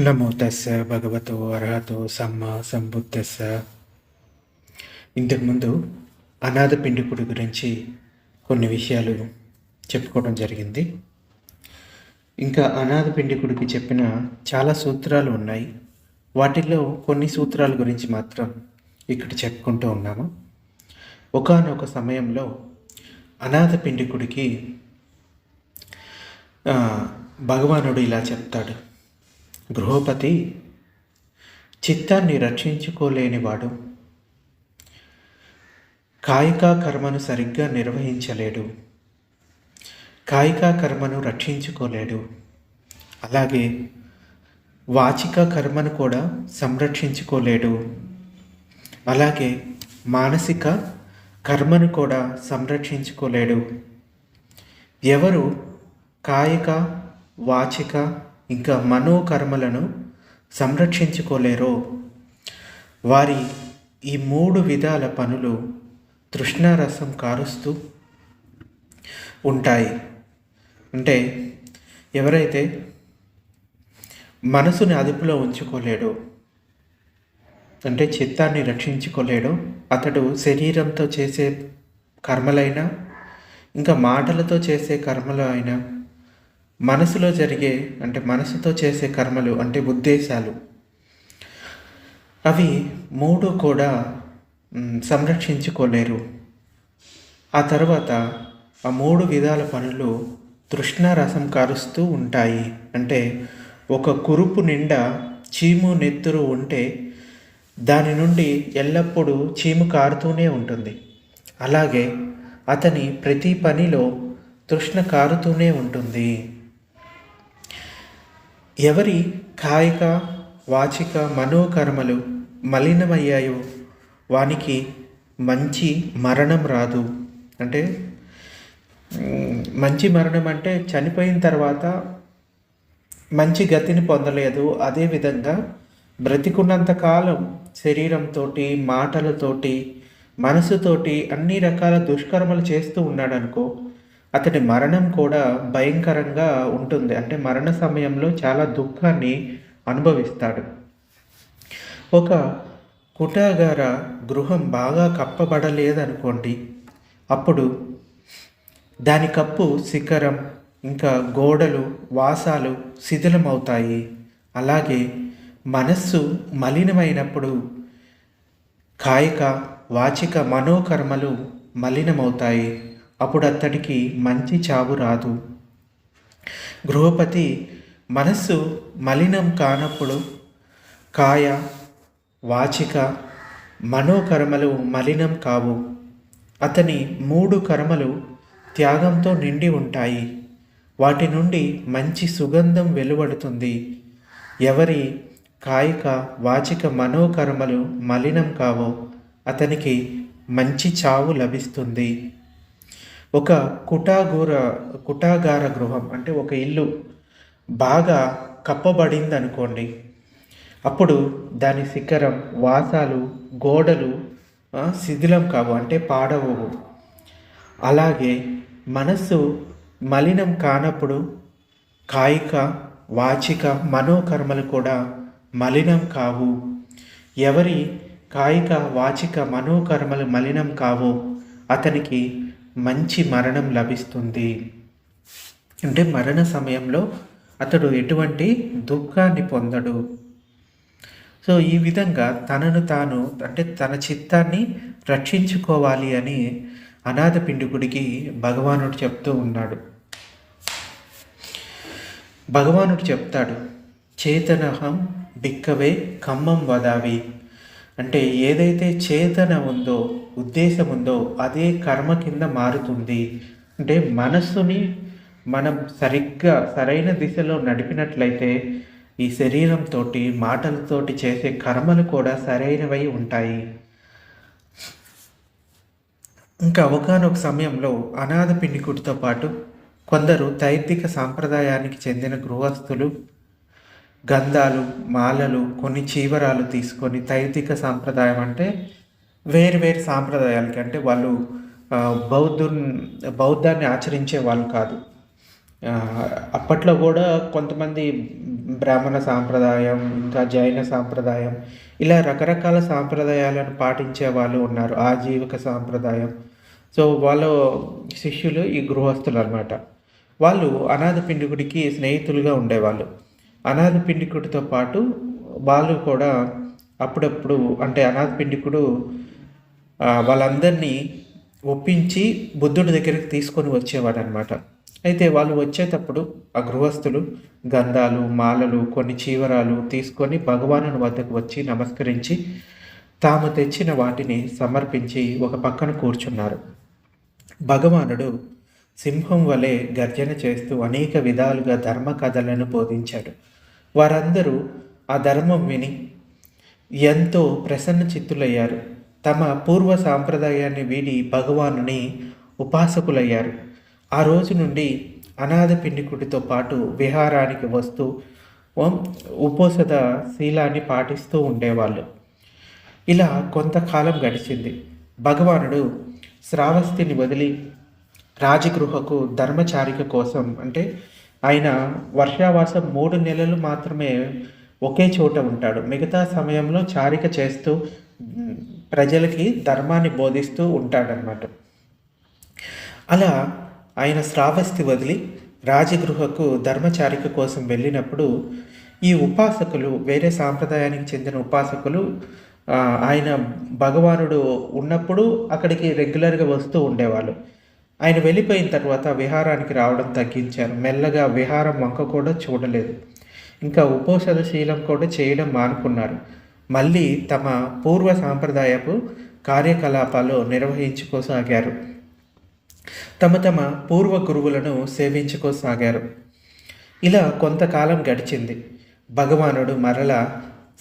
నమో తస్స భగవతో అర్హతో సమ్మ సంబుద్ధస్స ఇంతకుముందు అనాథ పిండికుడి గురించి కొన్ని విషయాలు చెప్పుకోవడం జరిగింది. ఇంకా అనాథ పిండికుడికి చెప్పిన చాలా సూత్రాలు ఉన్నాయి. వాటిల్లో కొన్ని సూత్రాల గురించి మాత్రం ఇక్కడ చెప్పుకుంటూ ఉన్నాము. ఒకానొక సమయంలో అనాథ పిండికుడికి భగవానుడు ఇలా చెప్తాడు. గృహపతి చిత్తాన్ని రక్షించుకోలేనివాడు కాయిక కర్మను సరిగ్గా నిర్వహించలేడు కాయికా కర్మను రక్షించుకోలేడు. అలాగే వాచిక కర్మను కూడా సంరక్షించుకోలేడు. అలాగే మానసిక కర్మను కూడా సంరక్షించుకోలేడు. ఎవరు కాయిక వాచిక ఇంకా మనోకర్మలను సంరక్షించుకోలేరో? వారి ఈ మూడు విధాల పనులు తృష్ణారసం కారుస్తూ ఉంటాయి. అంటే ఎవరైతే మనసుని అదుపులో ఉంచుకోలేడో అంటే చిత్తాన్ని రక్షించుకోలేడో అతడు శరీరంతో చేసే కర్మలైనా ఇంకా మాటలతో చేసే కర్మలు అయినా మనసులో జరిగే అంటే మనసుతో చేసే కర్మలు అంటే ఉద్దేశాలు. అవి మూడు కూడా సంరక్షించుకోలేరు. ఆ తర్వాత ఆ మూడు విధాల పనులు తృష్ణ రసం కారుస్తూ ఉంటాయి. అంటే ఒక కురుపు నిండా చీము నెత్తురు ఉంటే దాని నుండి ఎల్లప్పుడూ చీము కారుతూనే ఉంటుంది. అలాగే అతని ప్రతి పనిలో తృష్ణ కారుతూనే ఉంటుంది. ఎవరి కాయిక వాచిక మనోకర్మలు మలినమయ్యాయో వానికి మంచి మరణం రాదు. అంటే మంచి మరణం అంటే చనిపోయిన తర్వాత మంచి గతిని పొందలేదు. అదేవిధంగా బ్రతికున్నంత కాలం శరీరంతో మాటలతోటి మనసుతోటి అన్ని రకాల దుష్కర్మలు చేస్తూ ఉన్నాడనుకో అతడి మరణం కూడా భయంకరంగా ఉంటుంది. అంటే మరణ సమయంలో చాలా దుఃఖాన్ని అనుభవిస్తాడు. ఒక కుటాగార గృహం బాగా కప్పబడలేదనుకోండి అప్పుడు దాని కప్పు శిఖరం ఇంకా గోడలు వాసాలు శిథిలమవుతాయి. అలాగే మనస్సు మలినమైనప్పుడు కాయిక వాచిక మనోకర్మలు మలినమవుతాయి. అప్పుడు అతడికి మంచి చావు రాదు. గృహపతి మనస్సు మలినం కానప్పుడు కాయ వాచిక మనోకర్మలు మలినం కావు. అతని మూడు కర్మలు త్యాగంతో నిండి ఉంటాయి. వాటి నుండి మంచి సుగంధం వెలువడుతుంది. ఎవరి కాయిక వాచిక మనోకర్మలు మలినం కావో అతనికి మంచి చావు లభిస్తుంది. ఒక కుటాగూర కుటాగార గృహం అంటే ఒక ఇల్లు బాగా కప్పబడింది అనుకోండి అప్పుడు దాని శిఖరం వాసాలు గోడలు శిథిలం కావు అంటే పాడవు. అలాగే మనస్సు మలినం కానప్పుడు కాయిక వాచిక మనోకర్మలు కూడా మలినం కావు. ఎవరి కాయిక వాచిక మనోకర్మలు మలినం కావో అతనికి మంచి మరణం లభిస్తుంది. అంటే మరణ సమయంలో అతడు ఎటువంటి దుఃఖాన్ని పొందడు. సో ఈ విధంగా తనను తాను అంటే తన చిత్తాన్ని రక్షించుకోవాలి అని అనాథ పిండుకుడికి భగవానుడు చెప్తూ ఉన్నాడు. భగవానుడు చెప్తాడు చేతనహం బిక్కవే ఖమ్మం వదావి అంటే ఏదైతే చేతన ఉందో ఉద్దేశం ఉందో అదే కర్మ కింద మారుతుంది. అంటే మనస్సుని మనం సరిగ్గా సరైన దిశలో నడిపినట్లయితే ఈ శరీరంతో మాటలతోటి చేసే కర్మలు కూడా సరైనవై ఉంటాయి. ఇంకా ఒకనొక సమయంలో అనాథ పిండికుడితో పాటు కొందరు తైత్తిక సాంప్రదాయానికి చెందిన గృహస్థులు గంధాలు మాలలు కొన్ని చీవరాలు తీసుకొని తైతిక సాంప్రదాయం అంటే వేరు వేరు సాంప్రదాయాలకి అంటే వాళ్ళు బౌద్ధు బౌద్ధాన్ని ఆచరించే వాళ్ళు కాదు. అప్పట్లో కూడా కొంతమంది బ్రాహ్మణ సాంప్రదాయం ఇంకా జైన సాంప్రదాయం ఇలా రకరకాల సాంప్రదాయాలను పాటించే వాళ్ళు ఉన్నారు ఆజీవిక సాంప్రదాయం. సో వాళ్ళ శిష్యులు ఈ గృహస్థులు అనమాట వాళ్ళు అనాథ పిండికుడికి స్నేహితులుగా ఉండేవాళ్ళు. అనాథ పిండికుడితో పాటు వాళ్ళు కూడా అప్పుడప్పుడు అంటే అనాథ పిండికుడు వాళ్ళందరినీ ఒప్పించి బుద్ధుడి దగ్గరికి తీసుకొని వచ్చేవాడు అనమాట అయితే వాళ్ళు వచ్చేటప్పుడు ఆ గృహస్థులు గంధాలు మాలలు కొన్ని చీవరాలు తీసుకొని భగవాను వద్దకు వచ్చి నమస్కరించి తాము తెచ్చిన వాటిని సమర్పించి ఒక పక్కన కూర్చున్నారు. భగవానుడు సింహం వలె గర్జన చేస్తూ అనేక విధాలుగా ధర్మ కథలను బోధించాడు. వారందరూ ఆ ధర్మం విని ఎంతో ప్రసన్న చిత్తులయ్యారు. తమ పూర్వ సాంప్రదాయాన్ని వీడి భగవానుని ఉపాసకులయ్యారు. ఆ రోజు నుండి అనాథ పిండికుడితో పాటు విహారానికి వస్తూ ఉపోసద శీలాన్ని పాటిస్తూ ఉండేవాళ్ళు. ఇలా కొంతకాలం గడిచింది. భగవానుడు శ్రావస్తిని వదిలి రాజగృహకు ధర్మచారిక కోసం అంటే ఆయన వర్షావాసం మూడు నెలలు మాత్రమే ఒకే చోట ఉంటాడు. మిగతా సమయంలో చారిక చేస్తూ ప్రజలకి ధర్మాన్ని బోధిస్తూ ఉంటాడనమాట అలా ఆయన శ్రావస్తి వదిలి రాజగృహకు ధర్మచారిక కోసం వెళ్ళినప్పుడు ఈ ఉపాసకులు వేరే సాంప్రదాయానికి చెందిన ఉపాసకులు ఆయన భగవానుడు ఉన్నప్పుడు అక్కడికి రెగ్యులర్గా వస్తూ ఉండేవాళ్ళు. ఆయన వెళ్ళిపోయిన తర్వాత విహారానికి రావడం తగ్గించారు. మెల్లగా విహారం వంక కూడా చూడలేదు. ఇంకా ఉపోషదశీలం కూడా చేయడం మానుకున్నారు. మళ్ళీ తమ పూర్వ సాంప్రదాయపు కార్యకలాపాలు నిర్వహించుకోసాగారు. తమ తమ పూర్వ గురువులను సేవించుకోసాగారు. ఇలా కొంతకాలం గడిచింది. భగవానుడు మరల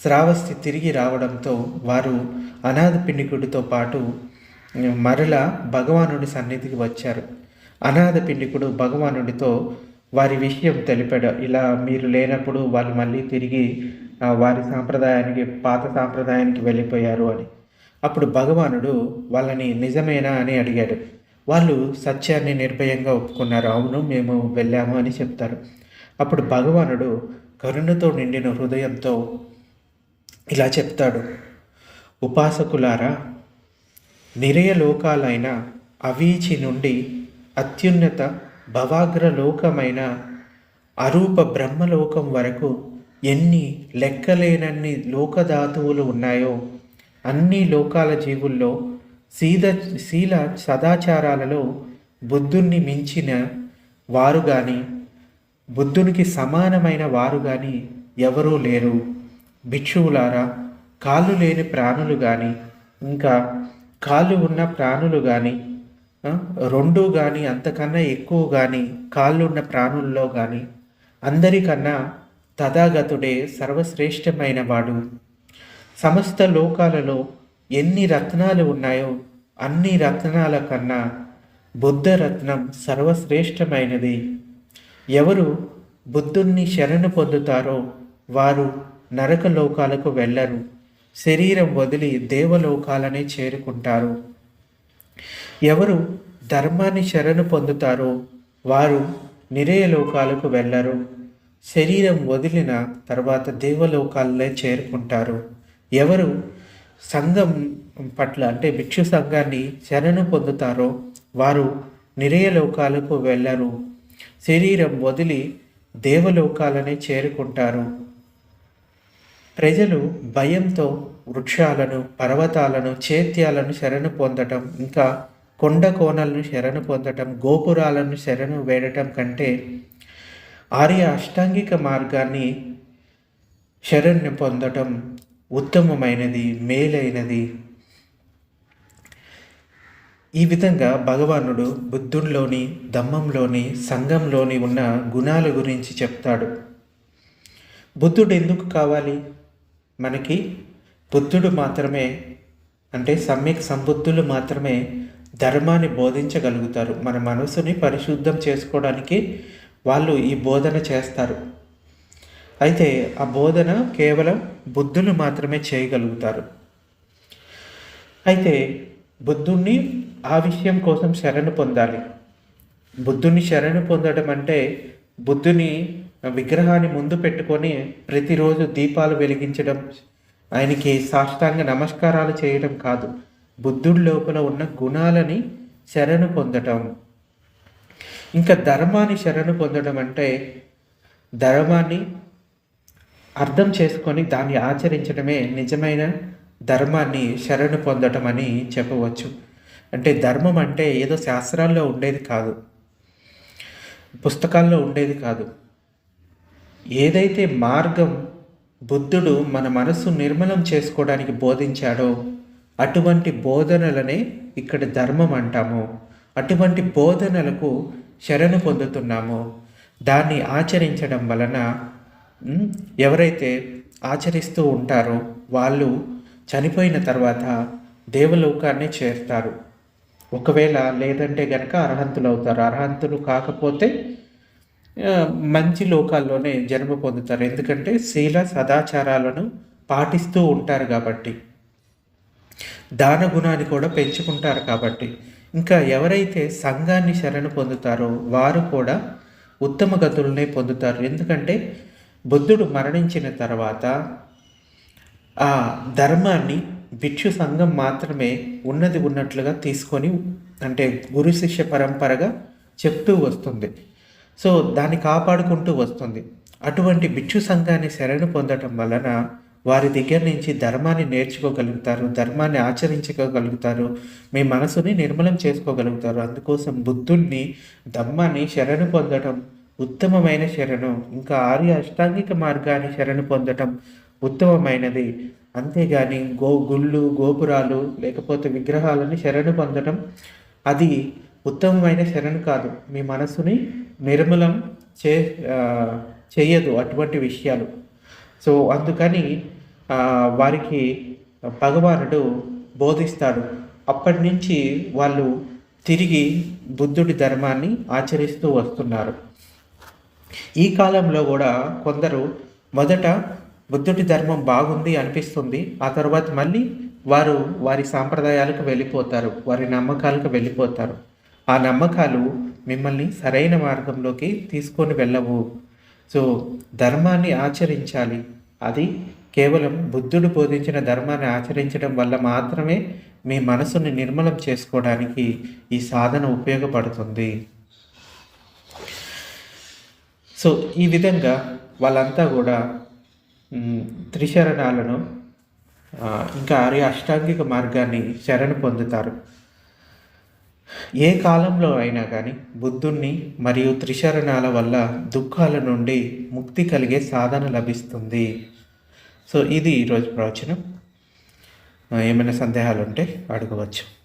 శ్రావస్తి తిరిగి రావడంతో వారు అనాథ పిండికుడితో పాటు మరలా భగవానుడి సన్నిధికి వచ్చారు. అనాథ పిండికుడు భగవానుడితో వారి విషయం తెలిపాడు. ఇలా మీరు లేనప్పుడు వాళ్ళు మళ్ళీ తిరిగి వారి సాంప్రదాయానికి పాత సాంప్రదాయానికి వెళ్ళిపోయారు అని. అప్పుడు భగవానుడు వాళ్ళని నిజమేనా అని అడిగాడు. వాళ్ళు సత్యాన్ని నిర్భయంగా ఒప్పుకున్నారు. అవును మేము వెళ్ళాము అని చెప్తారు. అప్పుడు భగవానుడు కరుణతో నిండిన హృదయంతో ఇలా చెప్తాడు. ఉపాసకులారా నిరయ లోకాలైన అవీచి నుండి అత్యున్నత భవాగ్ర లోకమైన అరూప బ్రహ్మలోకం వరకు ఎన్ని లెక్కలేనన్ని లోకధాతువులు ఉన్నాయో అన్ని లోకాల జీవుల్లో సీద శీల సదాచారాలలో బుద్ధుణ్ణి మించిన వారు కానీ బుద్ధునికి సమానమైన వారు కానీ ఎవరూ లేరు. భిక్షువులారా కాళ్ళు లేని ప్రాణులు కానీ ఇంకా కాళ్ళు ఉన్న ప్రాణులు కానీ రెండు కానీ అంతకన్నా ఎక్కువ కానీ కాళ్ళున్న ప్రాణుల్లో కానీ అందరికన్నా తథాగతుడే సర్వశ్రేష్టమైన వాడు. సమస్త లోకాలలో ఎన్ని రత్నాలు ఉన్నాయో అన్ని రత్నాల కన్నా బుద్ధ రత్నం సర్వశ్రేష్టమైనది. ఎవరు బుద్ధుణ్ణి శరణు పొందుతారో వారు నరక లోకాలకు వెళ్ళరు. శరీరం వదిలి దేవలోకాలనే చేరుకుంటారు. ఎవరు ధర్మాన్ని శరణు పొందుతారో వారు నిరయ లోకాలకు వెళ్ళరు. శరీరం వదిలిన తర్వాత దేవలోకాలనే చేరుకుంటారు. ఎవరు సంఘం పట్ల అంటే భిక్షు సంఘాన్ని శరణు పొందుతారో వారు నిరయలోకాలకు వెళ్ళరు. శరీరం వదిలి దేవలోకాలనే చేరుకుంటారు. ప్రజలు భయంతో వృక్షాలను పర్వతాలను చేత్యాలను శరణు పొందటం ఇంకా కొండ కోణలను శరణు పొందటం గోపురాలను శరణు వేడటం కంటే ఆర్య అష్టాంగిక మార్గాన్ని శరణ్య పొందటం ఉత్తమమైనది మేలైనది. ఈ విధంగా భగవానుడు బుద్ధుల్లోని దమ్మంలోని సంఘంలోని ఉన్న గుణాల గురించి చెప్తాడు. బుద్ధుడు ఎందుకు కావాలి? మనకి బుద్ధుడు మాత్రమే అంటే సమ్యక్ సంబుద్ధులు మాత్రమే ధర్మాన్ని బోధించగలుగుతారు. మన మనసుని పరిశుద్ధం చేసుకోవడానికి వాళ్ళు ఈ బోధన చేస్తారు. అయితే ఆ బోధన కేవలం బుద్ధులు మాత్రమే చేయగలుగుతారు. అయితే బుద్ధుణ్ణి ఆ విషయం కోసం శరణు పొందాలి. బుద్ధుని శరణు పొందడం అంటే బుద్ధుని విగ్రహాన్ని ముందు పెట్టుకొని ప్రతిరోజు దీపాలు వెలిగించడం ఆయనకి సాష్టాంగ నమస్కారాలు చేయడం కాదు బుద్ధుడి లోపల ఉన్న గుణాలని శరణు పొందటం. ఇంకా ధర్మాన్ని శరణు పొందడం అంటే ధర్మాన్ని అర్థం చేసుకొని దాన్ని ఆచరించడమే నిజమైన ధర్మాన్ని శరణు పొందటం అని చెప్పవచ్చు. అంటే ధర్మం అంటే ఏదో శాస్త్రాల్లో ఉండేది కాదు పుస్తకాల్లో ఉండేది కాదు. ఏదైతే మార్గం బుద్ధుడు మన మనసు నిర్మలం చేసుకోవడానికి బోధించాడో అటువంటి బోధనలనే ఇక్కడ ధర్మం అంటాము. అటువంటి బోధనలకు శరణు పొందుతున్నాము. దాన్ని ఆచరించడం వలన ఎవరైతే ఆచరిస్తూ ఉంటారో వాళ్ళు చనిపోయిన తర్వాత దేవలోకాన్ని చేరుతారు. ఒకవేళ లేదంటే గనక అర్హంతులు అవుతారు అర్హంతులు కాకపోతే మంచి లోకాల్లోనే జన్మ పొందుతారు. ఎందుకంటే శీల సదాచారాలను పాటిస్తూ ఉంటారు కాబట్టి. దాన గుణాన్ని కూడా పెంచుకుంటారు కాబట్టి. ఇంకా ఎవరైతే సంఘాన్ని శరణు పొందుతారో వారు కూడా ఉత్తమ గతులనే పొందుతారు. ఎందుకంటే బుద్ధుడు మరణించిన తర్వాత ఆ ధర్మాన్ని భిక్షు సంఘం మాత్రమే ఉన్నది ఉన్నట్లుగా తీసుకొని అంటే గురు శిష్య పరంపరగా చెప్తూ వస్తుంది. సో దాన్ని కాపాడుకుంటూ వస్తుంది. అటువంటి భిక్షు సంఘాన్ని శరణు పొందటం వలన వారి దగ్గర నుంచి ధర్మాన్ని నేర్చుకోగలుగుతారు ధర్మాన్ని ఆచరించుకోగలుగుతారు మీ మనసుని నిర్మలం చేసుకోగలుగుతారు. అందుకోసం బుద్ధుణ్ణి ధమ్మాన్ని శరణు పొందటం ఉత్తమమైన శరణు ఇంకా ఆర్య అష్టాంగిక మార్గాన్ని శరణు పొందటం ఉత్తమమైనది. అంతేగాని గో గుళ్ళు గోపురాలు లేకపోతే విగ్రహాలని శరణు పొందటం అది ఉత్తమమైన శరణు కాదు. మీ మనసుని నిర్మలం చే చేయదు అటువంటి విషయాలు. సో అందుకని వారికి భగవానుడు బోధిస్తాడు. అప్పటి నుంచి వాళ్ళు తిరిగి బుద్ధుడి ధర్మాన్ని ఆచరిస్తూ వస్తున్నారు. ఈ కాలంలో కూడా కొందరు మొదట బుద్ధుడి ధర్మం బాగుంది అనిపిస్తుంది. ఆ తర్వాత మళ్ళీ వారు వారి సాంప్రదాయాలకు వెళ్ళిపోతారు. వారి నమ్మకాలకు వెళ్ళిపోతారు. ఆ నమ్మకాలు మిమ్మల్ని సరైన మార్గంలోకి తీసుకొని వెళ్ళవు. సో ధర్మాన్ని ఆచరించాలి. అది కేవలం బుద్ధుడు బోధించిన ధర్మాన్ని ఆచరించడం వల్ల మాత్రమే మీ మనసుని నిర్మలం చేసుకోవడానికి ఈ సాధన ఉపయోగపడుతుంది. సో ఈ విధంగా వాళ్ళంతా కూడా త్రిశరణాలను ఇంకా ఆర్య అష్టాంగిక మార్గాన్ని శరణ పొందుతారు. ఏ కాలంలో అయినా కానీ బుద్ధుణ్ణి మరియు త్రిశరణాల వల్ల దుఃఖాల నుండి ముక్తి కలిగే సాధన లభిస్తుంది. సో ఇది ఈరోజు ప్రవచనం. ఏమైనా సందేహాలు ఉంటే అడగవచ్చు.